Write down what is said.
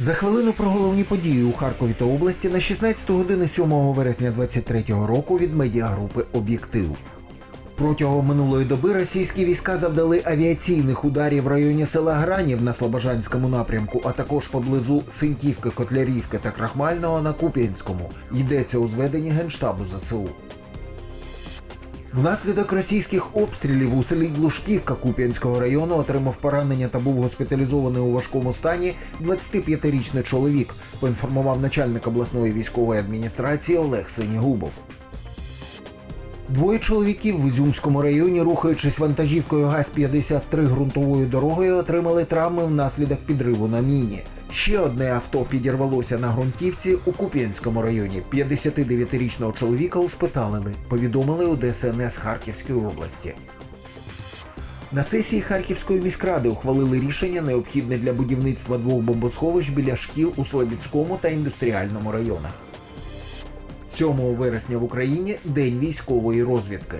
За хвилину про головні події у Харкові та області на 16 годину 7 вересня 23 року від медіагрупи Об'єктив. Протягом минулої доби російські війська завдали авіаційних ударів в районі села Гранів на Слобожанському напрямку, а також поблизу Синьківки, Котлярівки та Крахмального на Куп'янському. Йдеться у зведенні Генштабу ЗСУ. Внаслідок російських обстрілів у селі Глушківка Куп'янського району отримав поранення та був госпіталізований у важкому стані 25-річний чоловік, поінформував начальник обласної військової адміністрації Олег Синігубов. Двоє чоловіків в Ізюмському районі, рухаючись вантажівкою ГАЗ-53 ґрунтовою дорогою, отримали травми внаслідок підриву на міні. Ще одне авто підірвалося на ґрунтівці у Куп'янському районі. 59-річного чоловіка ушпиталили, повідомили у ДСНС Харківської області. На сесії Харківської міськради ухвалили рішення, необхідне для будівництва двох бомбосховищ біля шкіл у Слобідському та індустріальному районах. 7 вересня в Україні День військової розвідки.